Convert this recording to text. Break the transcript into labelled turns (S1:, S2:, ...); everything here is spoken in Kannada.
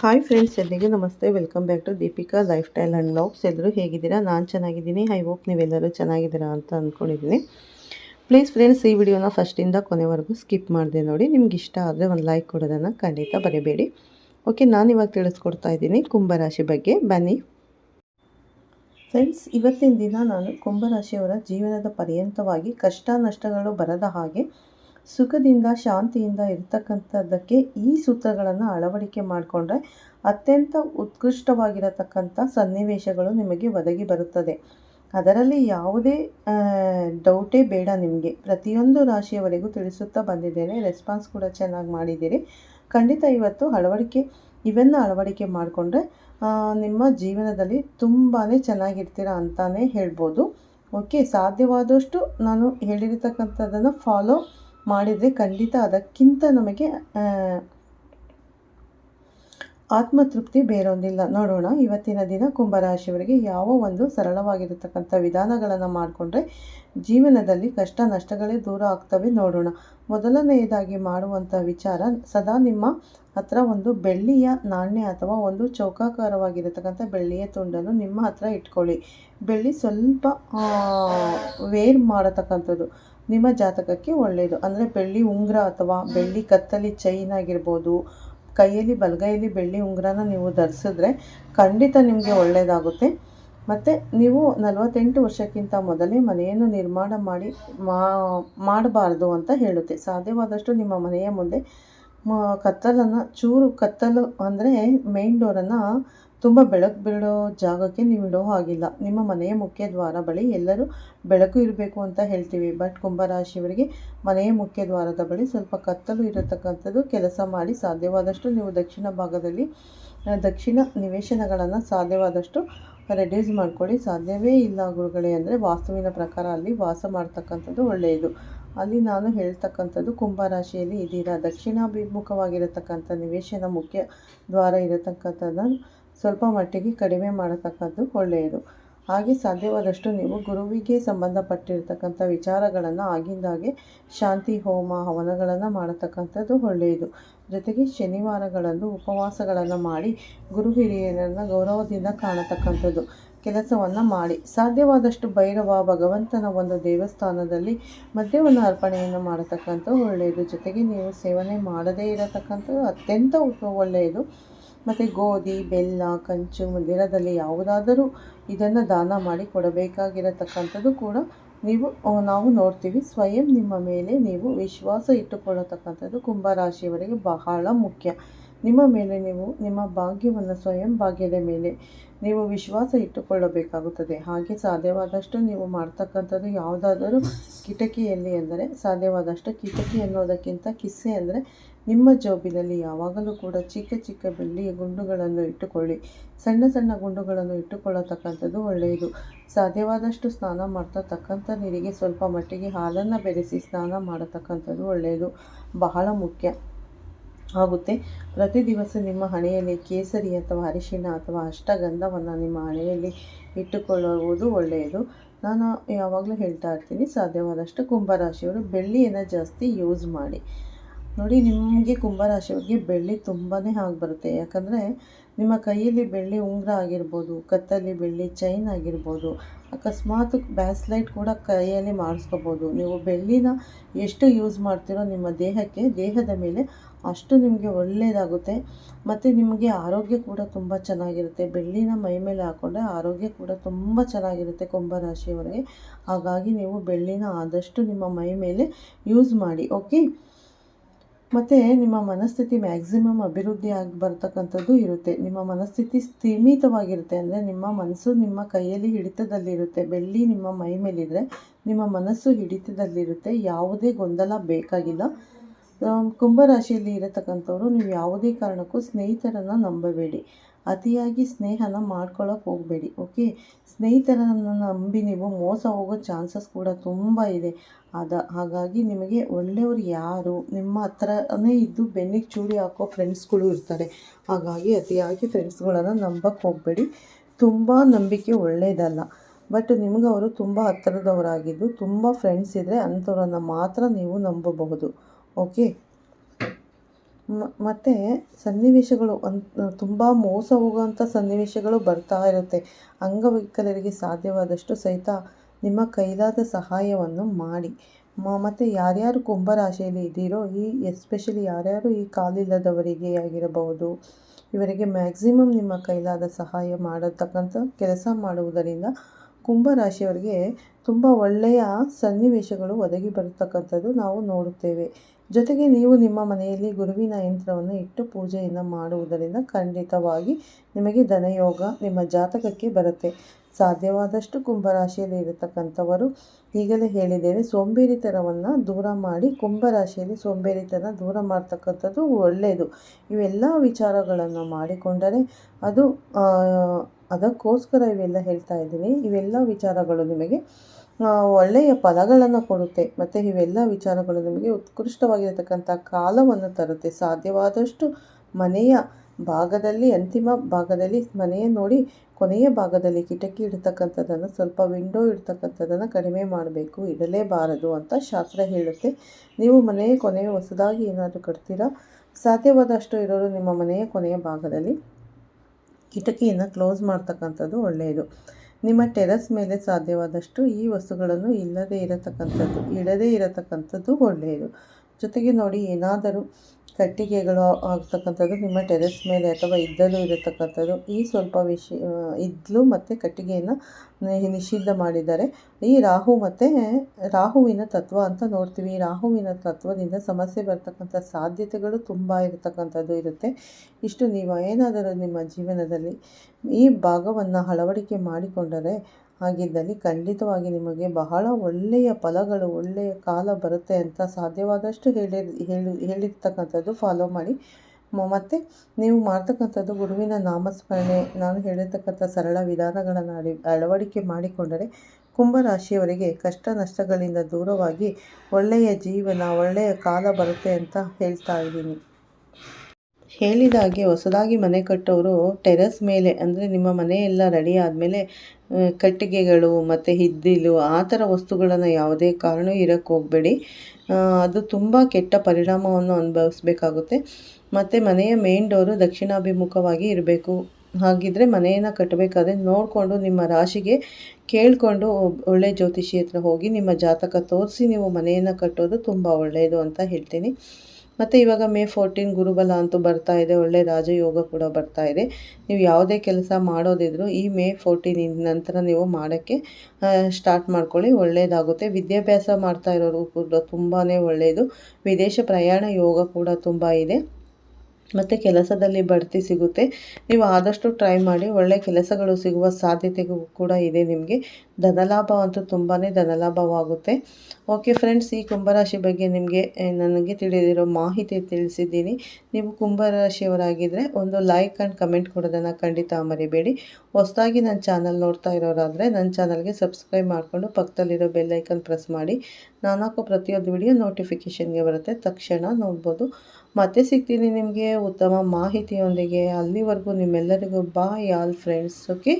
S1: ಹಾಯ್ ಫ್ರೆಂಡ್ಸ್ ಎಲ್ಲರಿಗೂ ನಮಸ್ತೆ. Welcome back to Deepika life style and blogs ಎಲ್ಲರೂ ಹೇಗಿದ್ದೀರಾ? ನಾನು ಚೆನ್ನಾಗಿದ್ದೀನಿ. ಐ ಹೋಪ್ ನೀವೆಲ್ಲರೂ ಚೆನ್ನಾಗಿದ್ದೀರಾ ಅಂತ ಅಂದ್ಕೊಂಡಿದ್ದೀನಿ ಪ್ಲೀಸ್ ಫ್ರೆಂಡ್ಸ್ ಈ ವಿಡಿಯೋನ ಫಸ್ಟಿಂದ ಕೊನೆವರೆಗೂ ಸ್ಕಿಪ್ ಮಾಡಿದೆ ನೋಡಿ. ನಿಮ್ಗೆ ಇಷ್ಟ ಆದರೆ ಒಂದು ಲೈಕ್ ಕೊಡೋದನ್ನು ಖಂಡಿತ ಬರೀಬೇಡಿ. ಓಕೆ ನಾನು ಇವಾಗ ತಿಳಿಸ್ಕೊಡ್ತಾ ಇದ್ದೀನಿ ಕುಂಭರಾಶಿ ಬಗ್ಗೆ. ಬನ್ನಿ. ಫ್ರೆಂಡ್ಸ್ ಇವತ್ತಿನ ದಿನ ನಾನು ಕುಂಭರಾಶಿಯವರ ಜೀವನದ ಪರ್ಯಂತವಾಗಿ ಕಷ್ಟ ನಷ್ಟಗಳು ಬರದ ಹಾಗೆ ಸುಖದಿಂದ, ಶಾಂತಿಯಿಂದ ಇರ್ತಕ್ಕಂಥದ್ದಕ್ಕೆ ಈ ಸೂತ್ರಗಳನ್ನು ಅಳವಡಿಕೆ ಮಾಡಿಕೊಂಡ್ರೆ ಅತ್ಯಂತ ಉತ್ಕೃಷ್ಟವಾಗಿರತಕ್ಕಂಥ ಸನ್ನಿವೇಶಗಳು ನಿಮಗೆ ಒದಗಿ ಬರುತ್ತದೆ. ಅದರಲ್ಲಿ ಯಾವುದೇ ಡೌಟೇ ಬೇಡ ನಿಮಗೆ. ಪ್ರತಿಯೊಂದು ರಾಶಿಯವರೆಗೂ ತಿಳಿಸುತ್ತಾ ಬಂದಿದ್ದೇನೆ. ರೆಸ್ಪಾನ್ಸ್ ಕೂಡ ಚೆನ್ನಾಗಿ ಮಾಡಿದ್ದೀರಿ. ಖಂಡಿತ ಇವತ್ತು ಅಳವಡಿಕೆ ಇವೆಲ್ಲ ಅಳವಡಿಕೆ ಮಾಡಿಕೊಂಡ್ರೆ ನಿಮ್ಮ ಜೀವನದಲ್ಲಿ ತುಂಬಾ ಚೆನ್ನಾಗಿರ್ತೀರ ಅಂತಲೇ ಹೇಳ್ಬೋದು. ಓಕೆ ಸಾಧ್ಯವಾದಷ್ಟು ನಾನು ಹೇಳಿರ್ತಕ್ಕಂಥದ್ದನ್ನು ಫಾಲೋ ಮಾಡಿದರೆ ಖಂಡಿತ ಅದಕ್ಕಿಂತ ನಮಗೆ ಆತ್ಮತೃಪ್ತಿ ಬೇರೊಂದಿಲ್ಲ. ನೋಡೋಣ, ಇವತ್ತಿನ ದಿನ ಕುಂಭರಾಶಿಯವರಿಗೆ ಯಾವ ಒಂದು ಸರಳವಾಗಿರತಕ್ಕಂಥ ವಿಧಾನಗಳನ್ನು ಮಾಡಿಕೊಂಡ್ರೆ ಜೀವನದಲ್ಲಿ ಕಷ್ಟ ನಷ್ಟಗಳೇ ದೂರ ಆಗ್ತವೆ ನೋಡೋಣ. ಮೊದಲನೆಯದಾಗಿ ಮಾಡುವಂಥ ವಿಚಾರ, ಸದಾ ನಿಮ್ಮ ಹತ್ರ ಒಂದು ಬೆಳ್ಳಿಯ ನಾಣ್ಯ ಅಥವಾ ಒಂದು ಚೌಕಾಕಾರವಾಗಿರತಕ್ಕಂಥ ಬೆಳ್ಳಿಯ ತುಂಡನ್ನು ನಿಮ್ಮ ಹತ್ರ ಇಟ್ಕೊಳ್ಳಿ. ಬೆಳ್ಳಿ ಸ್ವಲ್ಪ ವೇರ್ ಮಾಡತಕ್ಕಂಥದ್ದು. ನಿಮ್ಮ ಜಾತಕಕ್ಕೆ ಒಳ್ಳೆಯದು ಅಂದರೆ ಬೆಳ್ಳಿ ಉಂಗುರ ಅಥವಾ ಬೆಳ್ಳಿ ಕತ್ತಲಿ ಚೈನ್ ಆಗಿರ್ಬೋದು, ಕೈಯಲ್ಲಿ ಬಲಗೈಯಲ್ಲಿ ಬೆಳ್ಳಿ ಉಂಗುರನ ನೀವು ಧರಿಸಿದ್ರೆ ಖಂಡಿತ ನಿಮಗೆ ಒಳ್ಳೆಯದಾಗುತ್ತೆ ಮತ್ತು ನೀವು ನಲವತ್ತೆಂಟು ವರ್ಷಕ್ಕಿಂತ ಮೊದಲೇ ಮನೆಯನ್ನು ನಿರ್ಮಾಣ ಮಾಡಿ ಮಾಡಬಾರ್ದು ಅಂತ ಹೇಳುತ್ತೆ. ಸಾಧ್ಯವಾದಷ್ಟು ನಿಮ್ಮ ಮನೆಯ ಮುಂದೆ ಕತ್ತಲನ್ನು, ಚೂರು ಕತ್ತಲು ಅಂದರೆ ಮೇನ್ ಡೋರನ್ನು ತುಂಬ ಬೆಳಕು ಬೀಳೋ ಜಾಗಕ್ಕೆ ನೀವು ಇಡೋ ಹಾಗಿಲ್ಲ. ನಿಮ್ಮ ಮನೆಯ ಮುಖ್ಯ ದ್ವಾರ ಬಳಿ ಎಲ್ಲರೂ ಬೆಳಕು ಇರಬೇಕು ಅಂತ ಹೇಳ್ತೀವಿ. ಬಟ್ ಕುಂಭರಾಶಿಯವರಿಗೆ ಮನೆಯ ಮುಖ್ಯ ದ್ವಾರದ ಬಳಿ ಸ್ವಲ್ಪ ಕತ್ತಲು ಇರತಕ್ಕಂಥದ್ದು ಕೆಲಸ ಮಾಡಿ ಸಾಧ್ಯವಾದಷ್ಟು ನೀವು ದಕ್ಷಿಣ ಭಾಗದಲ್ಲಿ ದಕ್ಷಿಣ ನಿವೇಶನಗಳನ್ನು ಸಾಧ್ಯವಾದಷ್ಟು ರೆಡ್ಯೂಸ್ ಮಾಡ್ಕೊಳ್ಳಿ. ಸಾಧ್ಯವೇ ಇಲ್ಲ ಗುರುಗಳೇ ಅಂದರೆ ವಾಸ್ತುವಿನ ಪ್ರಕಾರ ಅಲ್ಲಿ ವಾಸ ಮಾಡ್ತಕ್ಕಂಥದ್ದು ಒಳ್ಳೆಯದು. ಅಲ್ಲಿ ನಾನು ಹೇಳ್ತಕ್ಕಂಥದ್ದು ಕುಂಭರಾಶಿಯಲ್ಲಿ ಇದ್ದೀರಾ? ದಕ್ಷಿಣಾಭಿಮುಖವಾಗಿರತಕ್ಕಂಥ ನಿವೇಶನ ಮುಖ್ಯ ದ್ವಾರ ಇರತಕ್ಕಂಥದ್ದನ್ನು ಸ್ವಲ್ಪ ಮಟ್ಟಿಗೆ ಕಡಿಮೆ ಮಾಡತಕ್ಕದ್ದು ಒಳ್ಳೆಯದು. ಹಾಗೆ ಸಾಧ್ಯವಾದಷ್ಟು ನೀವು ಗುರುವಿಗೆ ಸಂಬಂಧಪಟ್ಟಿರ್ತಕ್ಕಂಥ ವಿಚಾರಗಳನ್ನು ಆಗಿಂದಾಗೆ ಶಾಂತಿ, ಹೋಮ, ಹವನಗಳನ್ನು ಮಾಡತಕ್ಕಂಥದ್ದು ಒಳ್ಳೆಯದು. ಜೊತೆಗೆ ಶನಿವಾರಗಳಂದು ಉಪವಾಸಗಳನ್ನು ಮಾಡಿ ಗುರು ಹಿರಿಯರನ್ನು ಗೌರವದಿಂದ ಕಾಣತಕ್ಕಂಥದ್ದು ಕೆಲಸವನ್ನು ಮಾಡಿ. ಸಾಧ್ಯವಾದಷ್ಟು ಭೈರವ, ಭಗವಂತನ ಒಂದು ದೇವಸ್ಥಾನದಲ್ಲಿ ಮದ್ಯವನ್ನು ಅರ್ಪಣೆಯನ್ನು ಮಾಡತಕ್ಕಂಥ ಒಳ್ಳೆಯದು. ಜೊತೆಗೆ ನೀವು ಸೇವನೆ ಮಾಡದೇ ಇರತಕ್ಕಂಥದ್ದು ಅತ್ಯಂತ ಒಳ್ಳೆಯದು. ಮತ್ತು ಗೋಧಿ, ಬೆಲ್ಲ, ಕಂಚು ದಿನದಲ್ಲಿ ಯಾವುದಾದರೂ ಇದನ್ನು ದಾನ ಮಾಡಿ ಕೊಡಬೇಕಾಗಿರತಕ್ಕಂಥದ್ದು ಕೂಡ ನೀವು ನಾವು ನೋಡ್ತೀವಿ. ಸ್ವಯಂ ನಿಮ್ಮ ಮೇಲೆ ನೀವು ವಿಶ್ವಾಸ ಇಟ್ಟುಕೊಳ್ಳತಕ್ಕಂಥದ್ದು ಕುಂಭರಾಶಿಯವರಿಗೆ ಬಹಳ ಮುಖ್ಯ. ನಿಮ್ಮ ಮೇಲೆ ನೀವು, ನಿಮ್ಮ ಭಾಗ್ಯವನ್ನು ಸ್ವಯಂ ಭಾಗ್ಯದ ಮೇಲೆ ನೀವು ವಿಶ್ವಾಸ ಇಟ್ಟುಕೊಳ್ಳಬೇಕಾಗುತ್ತದೆ. ಹಾಗೆ ಸಾಧ್ಯವಾದಷ್ಟು ನೀವು ಮಾಡ್ತಕ್ಕಂಥದ್ದು ಯಾವುದಾದರೂ ಕಿಟಕಿಯಲ್ಲಿ ಅಂದರೆ, ಸಾಧ್ಯವಾದಷ್ಟು ಕಿಟಕಿ ಅನ್ನೋದಕ್ಕಿಂತ ಕಿಸ್ಸೆ ಅಂದರೆ ನಿಮ್ಮ ಜೋಬಿನಲ್ಲಿ ಯಾವಾಗಲೂ ಕೂಡ ಚಿಕ್ಕ ಚಿಕ್ಕ ಬೆಳ್ಳಿಯ ಗುಂಡುಗಳನ್ನು ಇಟ್ಟುಕೊಳ್ಳಿ. ಸಣ್ಣ ಸಣ್ಣ ಗುಂಡುಗಳನ್ನು ಇಟ್ಟುಕೊಳ್ಳತಕ್ಕಂಥದ್ದು ಒಳ್ಳೆಯದು. ಸಾಧ್ಯವಾದಷ್ಟು ಸ್ನಾನ ಮಾಡ್ತಾ ತಕ್ಕಂಥ ನೀರಿಗೆ ಸ್ವಲ್ಪ ಮಟ್ಟಿಗೆ ಹಾಲನ್ನು ಬೆರೆಸಿ ಸ್ನಾನ ಮಾಡತಕ್ಕಂಥದ್ದು ಒಳ್ಳೆಯದು. ಬಹಳ ಮುಖ್ಯ. ಆಗುತ್ತೆ. ಪ್ರತಿ ದಿವಸ ನಿಮ್ಮ ಹಣೆಯಲ್ಲಿ ಕೇಸರಿ ಅಥವಾ ಅರಿಶಿಣ ಅಥವಾ ಅಷ್ಟಗಂಧವನ್ನು ನಿಮ್ಮ ಹಣೆಯಲ್ಲಿ ಇಟ್ಟುಕೊಳ್ಳುವುದು ಒಳ್ಳೆಯದು. ನಾನು ಯಾವಾಗಲೂ ಹೇಳ್ತಾ ಇರ್ತೀನಿ, ಸಾಧ್ಯವಾದಷ್ಟು ಕುಂಭರಾಶಿಯವರು ಬೆಳ್ಳಿಯನ್ನು ಜಾಸ್ತಿ ಯೂಸ್ ಮಾಡಿ. ನೋಡಿ, ನಿಮಗೆ ಕುಂಭರಾಶಿಯವರಿಗೆ ಬೆಳ್ಳಿ ತುಂಬಾ ಆಗಿ ಬರುತ್ತೆ. ಯಾಕಂದರೆ, ನಿಮ್ಮ ಕೈಯಲ್ಲಿ ಬೆಳ್ಳಿ ಉಂಗುರ ಆಗಿರ್ಬೋದು, ಕತ್ತಲ್ಲಿ ಬೆಳ್ಳಿ ಚೈನ್ ಆಗಿರ್ಬೋದು, ಅಕಸ್ಮಾತ್ ಬ್ಯಾಸ್ಲೈಟ್ ಕೂಡ ಕೈಯಲ್ಲಿ ಮಾಡಿಸ್ಕೋಬೋದು. ನೀವು ಬೆಳ್ಳಿನ ಎಷ್ಟು ಯೂಸ್ ಮಾಡ್ತೀರೋ ನಿಮ್ಮ ದೇಹಕ್ಕೆ, ದೇಹದ ಮೇಲೆ ಅಷ್ಟು ನಿಮಗೆ ಒಳ್ಳೆಯದಾಗುತ್ತೆ. ಮತ್ತು ನಿಮಗೆ ಆರೋಗ್ಯ ಕೂಡ ತುಂಬ ಚೆನ್ನಾಗಿರುತ್ತೆ. ಬೆಳ್ಳಿನ ಮೈ ಮೇಲೆ ಹಾಕೊಂಡ್ರೆ ಆರೋಗ್ಯ ಕೂಡ ತುಂಬ ಚೆನ್ನಾಗಿರುತ್ತೆ ಕುಂಭರಾಶಿಯವರಿಗೆ. ಹಾಗಾಗಿ ನೀವು ಬೆಳ್ಳಿನ ಆದಷ್ಟು ನಿಮ್ಮ ಮೈ ಮೇಲೆ ಯೂಸ್ ಮಾಡಿ, ಓಕೆ? ಮತ್ತು ನಿಮ್ಮ ಮನಸ್ಥಿತಿ ಮ್ಯಾಕ್ಸಿಮಮ್ ಅಭಿವೃದ್ಧಿ ಆಗಿ ಬರ್ತಕ್ಕಂಥದ್ದು ಇರುತ್ತೆ. ನಿಮ್ಮ ಮನಸ್ಥಿತಿ ಸ್ಥೀಮಿತವಾಗಿರುತ್ತೆ ಅಂದರೆ ನಿಮ್ಮ ಮನಸ್ಸು ನಿಮ್ಮ ಕೈಯಲ್ಲಿ ಹಿಡಿತದಲ್ಲಿರುತ್ತೆ. ಬೆಳ್ಳಿ ನಿಮ್ಮ ಮೈ ಮೇಲಿದ್ರೆ ನಿಮ್ಮ ಮನಸ್ಸು ಹಿಡಿತದಲ್ಲಿರುತ್ತೆ. ಯಾವುದೇ ಗೊಂದಲ ಬೇಕಾಗಿಲ್ಲ. ಕುಂಭರಾಶಿಯಲ್ಲಿ ಇರತಕ್ಕಂಥವ್ರು ನೀವು ಯಾವುದೇ ಕಾರಣಕ್ಕೂ ಸ್ನೇಹಿತರನ್ನು ನಂಬಬೇಡಿ. ಅತಿಯಾಗಿ ಸ್ನೇಹನ ಮಾಡ್ಕೊಳ್ಳೋಕೆ ಹೋಗಬೇಡಿ, ಓಕೆ? ಸ್ನೇಹಿತರನ್ನು ನಂಬಿ ನೀವು ಮೋಸ ಹೋಗೋ ಚಾನ್ಸಸ್ ಕೂಡ ತುಂಬ ಇದೆ. ಅದ, ಹಾಗಾಗಿ ನಿಮಗೆ ಒಳ್ಳೆಯವರು ಯಾರು, ನಿಮ್ಮ ಹತ್ರನೇ ಇದ್ದು ಬೆನ್ನಿಗೆ ಚೂಡಿ ಹಾಕೋ ಫ್ರೆಂಡ್ಸ್ಗಳು ಇರ್ತಾರೆ. ಹಾಗಾಗಿ ಅತಿಯಾಗಿ ಫ್ರೆಂಡ್ಸ್ಗಳನ್ನು ನಂಬಕ್ಕೆ ಹೋಗಬೇಡಿ. ತುಂಬ ನಂಬಿಕೆ ಒಳ್ಳೆಯದಲ್ಲ ಬಟ್ ನಿಮ್ಗೆ ಅವರು ತುಂಬ ಹತ್ತಿರದವರಾಗಿದ್ದು ತುಂಬ ಫ್ರೆಂಡ್ಸ್ ಇದ್ದರೆ ಅಂಥವ್ರನ್ನು ಮಾತ್ರ ನೀವು ನಂಬಬಹುದು, ಓಕೆ? ಮತ್ತು ಸನ್ನಿವೇಶಗಳು ಅನ್, ತುಂಬ ಮೋಸ ಹೋಗುವಂಥ ಸನ್ನಿವೇಶಗಳು ಬರ್ತಾ ಇರುತ್ತೆ. ಅಂಗವಿಕಲರಿಗೆ ಸಾಧ್ಯವಾದಷ್ಟು ಸಹಿತ ನಿಮ್ಮ ಕೈಲಾದ ಸಹಾಯವನ್ನು ಮಾಡಿ. ಮತ್ತು ಯಾರ್ಯಾರು ಕುಂಭರಾಶಿಯಲ್ಲಿ ಇದ್ದೀರೋ ಈ, ಎಸ್ಪೆಷಲಿ ಯಾರ್ಯಾರು ಈ ಕಾಲಿಲ್ಲದವರಿಗೆ ಆಗಿರಬಹುದು, ಇವರಿಗೆ ಮ್ಯಾಕ್ಸಿಮಮ್ ನಿಮ್ಮ ಕೈಲಾದ ಸಹಾಯ ಮಾಡತಕ್ಕಂಥ ಕೆಲಸ ಮಾಡುವುದರಿಂದ ಕುಂಭರಾಶಿಯವರಿಗೆ ತುಂಬ ಒಳ್ಳೆಯ ಸನ್ನಿವೇಶಗಳು ಒದಗಿ ಬರತಕ್ಕಂಥದ್ದು ನಾವು ನೋಡುತ್ತೇವೆ. ಜೊತೆಗೆ ನೀವು ನಿಮ್ಮ ಮನೆಯಲ್ಲಿ ಗುರುವಿನ ಯಂತ್ರವನ್ನು ಇಟ್ಟು ಪೂಜೆಯನ್ನು ಮಾಡುವುದರಿಂದ ಖಂಡಿತವಾಗಿ ನಿಮಗೆ ಧನಯೋಗ ನಿಮ್ಮ ಜಾತಕಕ್ಕೆ ಬರುತ್ತೆ. ಸಾಧ್ಯವಾದಷ್ಟು ಕುಂಭರಾಶಿಯಲ್ಲಿ ಇರತಕ್ಕಂಥವರು ಈಗಲೇ ಹೇಳಿದ್ದೇನೆ ಸೋಂಬೇರಿತನವನ್ನು ದೂರ ಮಾಡಿ ಕುಂಭರಾಶಿಯಲ್ಲಿ ಸೋಂಬೇರಿತನ ದೂರ ಮಾಡ್ತಕ್ಕಂಥದ್ದು ಒಳ್ಳೆಯದು. ಇವೆಲ್ಲ ವಿಚಾರಗಳನ್ನು ಮಾಡಿಕೊಂಡರೆ ಅದು ಅದಕ್ಕೋಸ್ಕರ ಇವೆಲ್ಲ ಹೇಳ್ತಾ ಇದ್ದೀನಿ ಇವೆಲ್ಲ ವಿಚಾರಗಳು ನಿಮಗೆ ಒಳ್ಳೆಯ ಫಲಗಳನ್ನು ಕೊಡುತ್ತೆ. ಮತ್ತು ಇವೆಲ್ಲ ವಿಚಾರಗಳು ನಿಮಗೆ ಉತ್ಕೃಷ್ಟವಾಗಿರತಕ್ಕಂಥ ಕಾಲವನ್ನು ತರುತ್ತೆ. ಸಾಧ್ಯವಾದಷ್ಟು ಮನೆಯ ಭಾಗದಲ್ಲಿ, ಅಂತಿಮ ಭಾಗದಲ್ಲಿ, ಮನೆಯ ನೋಡಿ ಕೊನೆಯ ಭಾಗದಲ್ಲಿ ಕಿಟಕಿ ಇಡ್ತಕ್ಕಂಥದ್ದನ್ನು, ಸ್ವಲ್ಪ ವಿಂಡೋ ಇಡ್ತಕ್ಕಂಥದ್ದನ್ನು ಕಡಿಮೆ ಮಾಡಬೇಕು. ಇಡಲೇಬಾರದು ಅಂತ ಶಾಸ್ತ್ರ ಹೇಳುತ್ತೆ. ನೀವು ಮನೆಯ ಕೊನೆಯ ಹೊಸದಾಗಿ ಏನಾದರೂ ಕಟ್ತೀರಾ? ಸಾಧ್ಯವಾದಷ್ಟು ಇರೋರು ನಿಮ್ಮ ಮನೆಯ ಕೊನೆಯ ಭಾಗದಲ್ಲಿ ಕಿಟಕಿಯನ್ನು ಕ್ಲೋಸ್ ಮಾಡ್ತಕ್ಕಂಥದ್ದು ಒಳ್ಳೆಯದು. ನಿಮ್ಮ ಟೆರಸ್ ಮೇಲೆ ಸಾಧ್ಯವಾದಷ್ಟು ಈ ವಸ್ತುಗಳನ್ನು ಇಲ್ಲದೇ ಇರತಕ್ಕಂಥದ್ದು ಇಡದೇ ಇರತಕ್ಕಂಥದ್ದು ಒಳ್ಳೆಯದು. ಜೊತೆಗೆ ನೋಡಿ ಏನಾದರೂ ಕಟ್ಟಿಗೆಗಳು ಆಗ್ತಕ್ಕಂಥದ್ದು ನಿಮ್ಮ ಟೆರೆಸ್ ಮೇಲೆ ಅಥವಾ ಇದ್ದಲು ಇರತಕ್ಕಂಥದ್ದು, ಈ ಸ್ವಲ್ಪ ವಿಷಯ ಇದ್ಲು ಮತ್ತು ಕಟ್ಟಿಗೆಯನ್ನು ನಿಷಿದ್ಧ ಮಾಡಿದ್ದಾರೆ. ಈ ರಾಹು ಮತ್ತು ರಾಹುವಿನ ತತ್ವ ಅಂತ ನೋಡ್ತೀವಿ. ರಾಹುವಿನ ತತ್ವದಿಂದ ಸಮಸ್ಯೆ ಬರ್ತಕ್ಕಂಥ ಸಾಧ್ಯತೆಗಳು ತುಂಬ ಇರತಕ್ಕಂಥದ್ದು ಇರುತ್ತೆ. ಇಷ್ಟು ನೀವು ಏನಾದರೂ ನಿಮ್ಮ ಜೀವನದಲ್ಲಿ ಈ ಭಾಗವನ್ನು ಅಳವಡಿಕೆ ಮಾಡಿಕೊಂಡರೆ ಹಾಗಿದ್ದಲ್ಲಿ ಖಂಡಿತವಾಗಿ ನಿಮಗೆ ಬಹಳ ಒಳ್ಳೆಯ ಫಲಗಳು, ಒಳ್ಳೆಯ ಕಾಲ ಬರುತ್ತೆ ಅಂತ ಸಾಧ್ಯವಾದಷ್ಟು ಹೇಳಿ ಹೇಳಿ, ಹೇಳಿರ್ತಕ್ಕಂಥದ್ದು ಫಾಲೋ ಮಾಡಿ. ಮತ್ತು ನೀವು ಮಾಡ್ತಕ್ಕಂಥದ್ದು ಗುರುವಿನ ನಾಮಸ್ಮರಣೆ. ನಾನು ಹೇಳಿರ್ತಕ್ಕಂಥ ಸರಳ ವಿಧಾನಗಳನ್ನು ಅಳಿ, ಅಳವಡಿಕೆ ಮಾಡಿಕೊಂಡರೆ ಕುಂಭರಾಶಿಯವರಿಗೆ ಕಷ್ಟ ನಷ್ಟಗಳಿಂದ ದೂರವಾಗಿ ಒಳ್ಳೆಯ ಜೀವನ, ಒಳ್ಳೆಯ ಕಾಲ ಬರುತ್ತೆ ಅಂತ ಹೇಳ್ತಾ ಇದ್ದೀನಿ. ಹೇಳಿದ ಹಾಗೆ ಹೊಸದಾಗಿ ಮನೆ ಕಟ್ಟೋರು ಟೆರೆಸ್ ಮೇಲೆ, ಅಂದರೆ ನಿಮ್ಮ ಮನೆ ಎಲ್ಲ ರೆಡಿ ಆದಮೇಲೆ ಕಟ್ಟಿಗೆಗಳು ಮತ್ತು ಹಿದ್ದಿಲು, ಆ ಥರ ವಸ್ತುಗಳನ್ನು ಯಾವುದೇ ಕಾರಣ ಇರೋಕ್ಕೆ ಹೋಗಬೇಡಿ. ಅದು ತುಂಬ ಕೆಟ್ಟ ಪರಿಣಾಮವನ್ನು ಅನುಭವಿಸ್ಬೇಕಾಗುತ್ತೆ. ಮತ್ತು ಮನೆಯ ಮೇನ್ ಡೋರು ದಕ್ಷಿಣಾಭಿಮುಖವಾಗಿ ಇರಬೇಕು. ಹಾಗಿದ್ರೆ ಮನೆಯನ್ನು ಕಟ್ಟಬೇಕಾದ್ರೆ ನೋಡಿಕೊಂಡು ನಿಮ್ಮ ರಾಶಿಗೆ ಕೇಳಿಕೊಂಡು ಒಳ್ಳೆ ಜ್ಯೋತಿಷಿ ಹತ್ರ ಹೋಗಿ ನಿಮ್ಮ ಜಾತಕ ತೋರಿಸಿ ನೀವು ಮನೆಯನ್ನು ಕಟ್ಟೋದು ತುಂಬ ಒಳ್ಳೆಯದು ಅಂತ ಹೇಳ್ತೀನಿ. ಮತ್ತು ಇವಾಗ ಮೇ ಫೋರ್ಟೀನ್ ಗುರುಬಲ ಅಂತೂ ಬರ್ತಾ ಇದೆ, ಒಳ್ಳೆ ರಾಜಯೋಗ ಕೂಡ ಬರ್ತಾ ಇದೆ. ನೀವು ಯಾವುದೇ ಕೆಲಸ ಮಾಡೋದಿದ್ರು ಈ ಮೇ ಫೋರ್ಟೀನ್ ನಂತರ ನೀವು ಮಾಡೋಕ್ಕೆ ಸ್ಟಾರ್ಟ್ ಮಾಡ್ಕೊಳ್ಳಿ ಒಳ್ಳೆಯದಾಗುತ್ತೆ ವಿದ್ಯಾಭ್ಯಾಸ ಮಾಡ್ತಾ ಇರೋರು ಕೂಡ ತುಂಬಾ ಒಳ್ಳೆಯದು ವಿದೇಶ ಪ್ರಯಾಣ ಯೋಗ ಕೂಡ ತುಂಬ ಇದೆ. ಮತ್ತು ಕೆಲಸದಲ್ಲಿ ಬಡ್ತಿ ಸಿಗುತ್ತೆ. ನೀವು ಆದಷ್ಟು ಟ್ರೈ ಮಾಡಿ ಒಳ್ಳೆಯ ಕೆಲಸಗಳು ಸಿಗುವ ಸಾಧ್ಯತೆಗೂ ಕೂಡ ಇದೆ ನಿಮಗೆ. ಧನಲಾಭ ಅಂತೂ ತುಂಬಾ ಧನಲಾಭವಾಗುತ್ತೆ. ಓಕೆ ಫ್ರೆಂಡ್ಸ್ ಈ ಕುಂಭರಾಶಿ ಬಗ್ಗೆ ನಿಮಗೆ ನನಗೆ ತಿಳಿದಿರೋ ಮಾಹಿತಿ ತಿಳಿಸಿದ್ದೀನಿ. ನೀವು ಕುಂಭರಾಶಿಯವರಾಗಿದ್ದರೆ ಒಂದು ಲೈಕ್ ಆ್ಯಂಡ್ ಕಮೆಂಟ್ ಕೊಡೋದನ್ನು ಖಂಡಿತ ಮರಿಬೇಡಿ. ಹೊಸದಾಗಿ ನನ್ನ ಚಾನಲ್ ನೋಡ್ತಾ ಇರೋರಾದರೆ ನನ್ನ ಚಾನಲ್ಗೆ ಸಬ್ಸ್ಕ್ರೈಬ್ ಮಾಡಿಕೊಂಡು ಪಕ್ಕದಲ್ಲಿರೋ ಬೆಲ್ಲೈಕನ್ ಪ್ರೆಸ್ ಮಾಡಿ. ನಾನಾಕು ಪ್ರತಿಯೊಂದು ವಿಡಿಯೋ ನೋಟಿಫಿಕೇಷನ್ಗೆ ಬರುತ್ತೆ. ತಕ್ಷಣ ನೋಡ್ಬೋದು. ಮತ್ತೆ ಸಿಗ್ತೀನಿ ನಿಮಗೆ ಉತ್ತಮ ಮಾಹಿತಿಯೊಂದಿಗೆ. ಅಲ್ಲಿವರೆಗೂ ನಿಮ್ಮೆಲ್ಲರಿಗೂ ಬಾಯ್ ಆಲ್ ಫ್ರೆಂಡ್ಸ್ ಓಕೆ